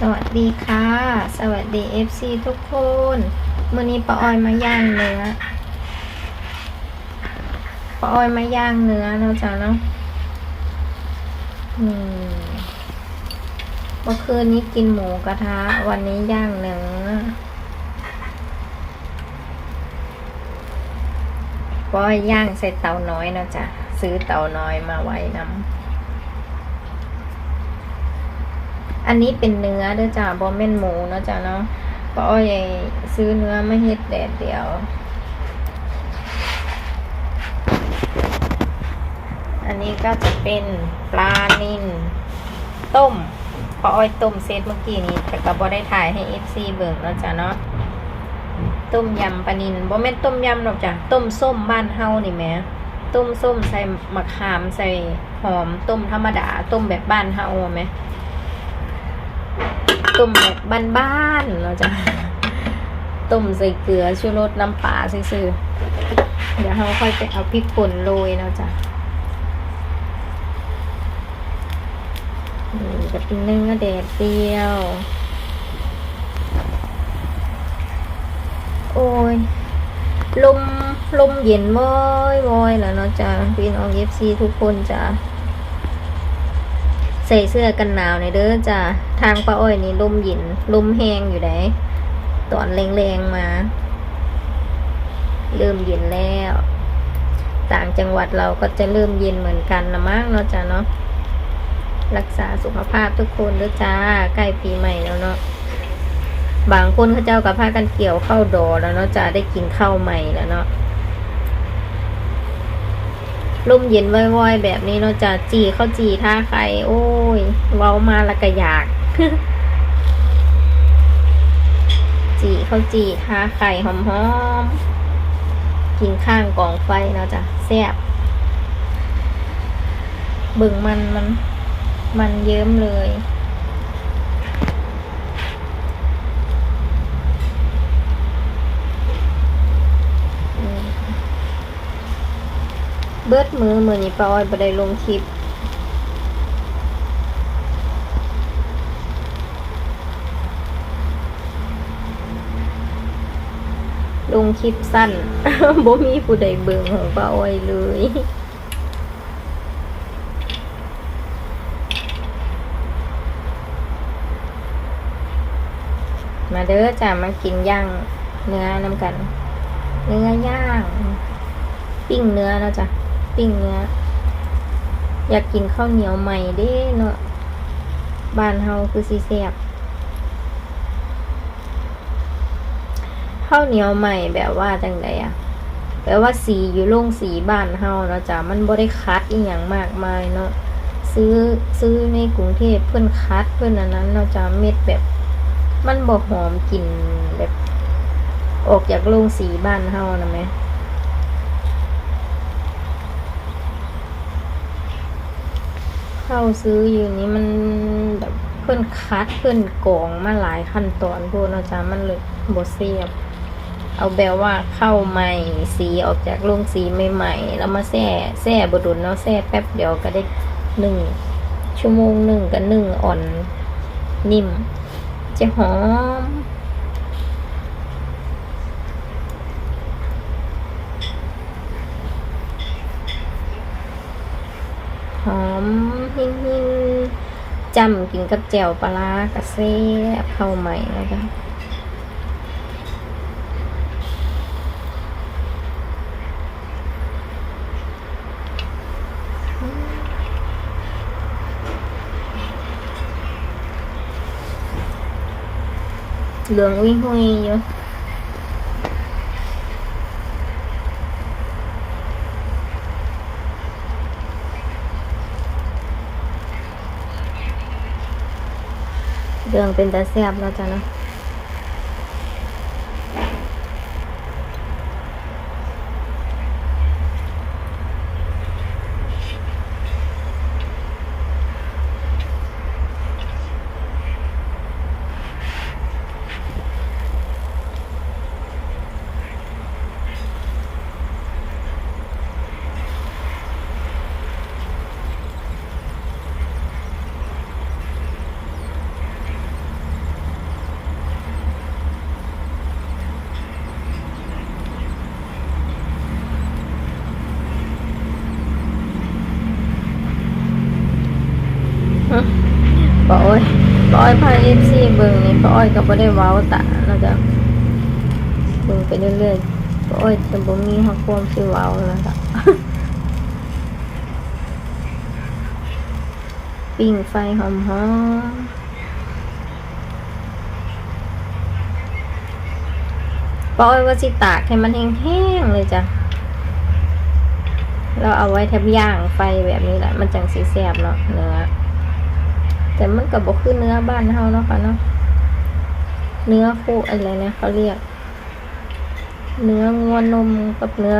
สวัสดีค่ะ สวัสดี FC ทุกคนมื่อนี้ป้าออยมาย่างเนื้อป้าออยมาย่างเนื้อเนาะจ้ะเนาะอืมเมื่อคืนนี้กินหมูกระทะ วันนี้ย่างเนื้อป้าออยย่างใส่เตาน้อยเนาะจ้ะซื้อเตาน้อยมาไว้น้ำ อันนี้เป็นเนื้อเด้อจ้าบอมเม่นหมูเนาะจ้าเนาะป้าอ้อยซื้อเนื้อไม่เฮ็ดแดดเดียว อันนี้ก็จะเป็นปลานิลต้มป้าอ้อยต้มเซตเมื่อกี้นี้ แต่ก็บ่ได้ถ่ายให้ FC เบิ่งเนาะจ้าเนาะต้มยำปลานิลบ่แม่นต้มยำหรอกจ้ะต้มส้มบ้านเฮานี่แหมต้มส้มใส่มะขามใส่หอมต้มธรรมดา ต้มแบบบ้านเฮาไหม ต้มแบบบ้านๆเราจะต้มใส่เกลือชูรสน้ำปลาซื่อเดี๋ยวเราค่อยไปเอาพริกป่นโรยเนาจะนี่จะเป็นเนื้อแดดเดียว โอ้ยลมลมเย็นม้อยม้อยแล้วเนาะจ้ะพี่น้องเอฟซีทุกคนจ้ะ ใส่เสื้อกันหนาวในเด้อจ้ะทางป้าอ้อยนี่ลมหยินลมแห้งอยู่ไหนตอนแรงๆมา เริ่มเย็นแล้ว ต่างจังหวัดเราก็จะเริ่มเย็นเหมือนกันนะมั้งเนาะจ้ะเนาะรักษาสุขภาพทุกคนเด้อจ้าใกล้ปีใหม่แล้วเนาะบางคนเขาเจ้ากับพากันเกี่ยวเข้าดอแล้วเนาะจ้าได้กินข้าวใหม่แล้วเนาะ ร่มเย็นว่อยๆ แบบนี้เนาะจะจีเข้าจีท่าไข่โอ้ย เว้ามาละก็อยาก จีเข้าจีท่าไข่หอมๆ กินข้างกองไฟเนาะจ้ะแซ่บเบิ่งมันมันมันเยิ้มเลย เบิดมือมือนี้ปาอ้อยบ่ได้ลงคลิป ลงคลิปสั้นบ่มีผู้ใดเบิ่งของป้าอ้อยเลยมาเด้อจ้ามากินย่างเนื้อน้ำกัน เนื้อย่าง ปิ้งเนื้อเนาะจ้ะ ปิ้งเนื้ออยากกินข้าวเหนียวใหม่เด้เนาะบ้านเฮาคือสีแซ่บข้าวเหนียวใหม่แบบว่าจังไดอะแปลว่าสีอยู่โรงสีบ้านเฮาเนาะจ้ะมันบ่ได้คัดอีหยังมากมายเนาะซื้อซื้อในกรุงเทพเพิ่อนคัดเพิ่อนอันนั้นเนาะจ้ะเม็ดแบบ มันบ่หอมกลิ่นแบบ ออกจากโรงสีบ้านเฮานะแม่ เข้าซื้ออยู่นี้มันแบบเพื่อนคัดเพื่อนกองมาหลายขั้นตอนพวกเนาะจ้ะมันเลยบดเสียบ เอาแบบว่าเข้าใหม่สีออกจากโรงสีใหม่ๆแล้วมาแช่แช่บดุลเนาะแช่แป๊บเดียวก็ได้หนึ่งชั่วโมงหนึ่งกับหนึ่งอ่อนนิ่ม จะหอม หอมหิ้งหิ้งจำกินกับแจ่วปลาร้ากระเซ่บเข้าใหม่นะคะเหลืองวิ่งหุยอยู่ เหลืองเป็นตาแซ่บแล้วจ้ะเนาะ อ้อยพาเอฟซีเบิ่งนี่ป้าอ้อยก็บ่ได้เว้าตาเนาจะเบิ่งไปเรื่อยๆป้าอ้อยจะบ่มีฮอดความสิเว้าแล้วจ้ะปิ้งไฟหอมๆป้าอ้อยว่าสิตากให้มันแห้งๆเลยจ้ะเราเอาไว้แทบย่างไฟแบบนี้แหละ มันจังสีแสบเนาะเนื้อ แต่มันกับบกคือเนื้อบ้านเฮาเนาะค่ะเนาะเนื้อคู่อะไรนะเขาเรียก เนื้องัวนมกับเนื้อ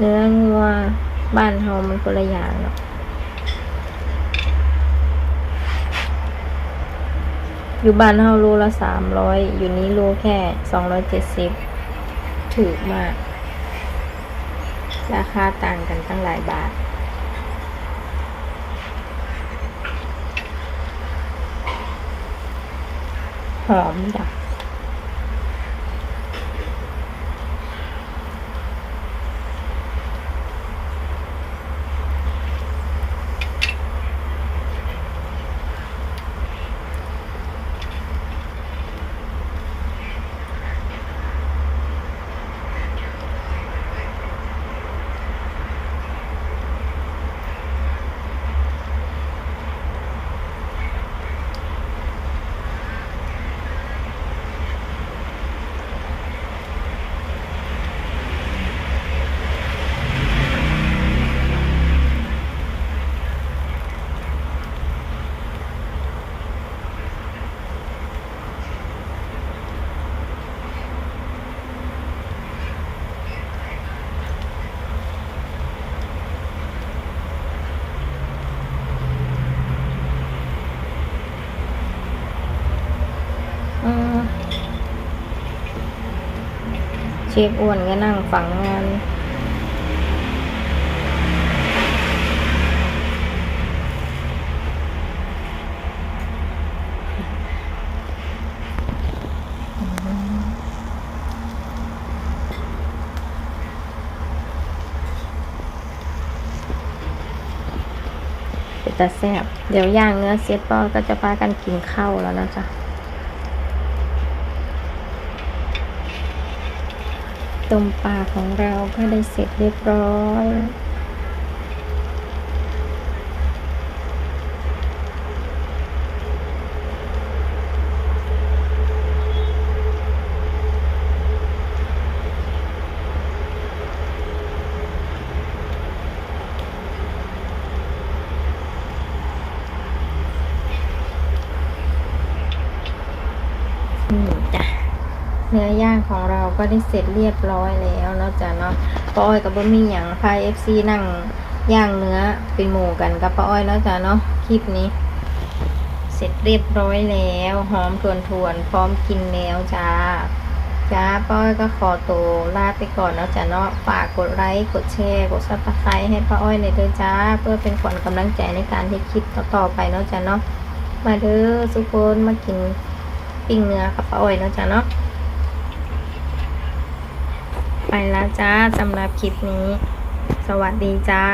เนื้องัวบ้านเฮามันคนละอย่างเนาะอยู่บ้านเฮาโลละสามร้อยอยู่นี้โลแค่สองร้อยเจ็ดสิบถูกมาก ราคาต่างกันตั้งหลายบาท หอม เชฟอ้วนก็นั่งฝังงานเป็นตาแซ่บเดี๋ยวย่างเนื้อเสร็จปอก็จะพากันกินข้าวแล้วนะจ๊ะ ต้มปลาของเราก็ได้เสร็จเรียบร้อย นี่จ้ะ เนื้อย่าง ของเราก็ได้เสร็จเรียบร้อยแล้วเนาะจ้ะเนาะป้าอ้อยกับบะมีหยังพายเอฟซีนั่งย่างเนื้อเป็นหมูกันกับป้าอ้อยเนาะจ้ะเนาะคลิปนี้ เสร็จเรียบร้อยแล้วหอมทวนทวนพร้อมกินแล้วจ้าจ้าป้าอ้อยก็ขอตัวลาไปก่อนเนาะจ้ะเนาะฝากกดไลค์กดแชร์กดซับสไครต์ให้ป้าอ้อยในอยเด้อจ้า เพื่อเป็นขวัญกำลังใจในการที่คลิปต่อๆไปเนาะจ้ะเนาะมาเด้อทุกคนมากินปิ้งเนื้อกับป้าอ้อยเนาะจ้ะเนาะ ไปแล้วจ้าสำหรับคลิปนี้ สวัสดีจ้า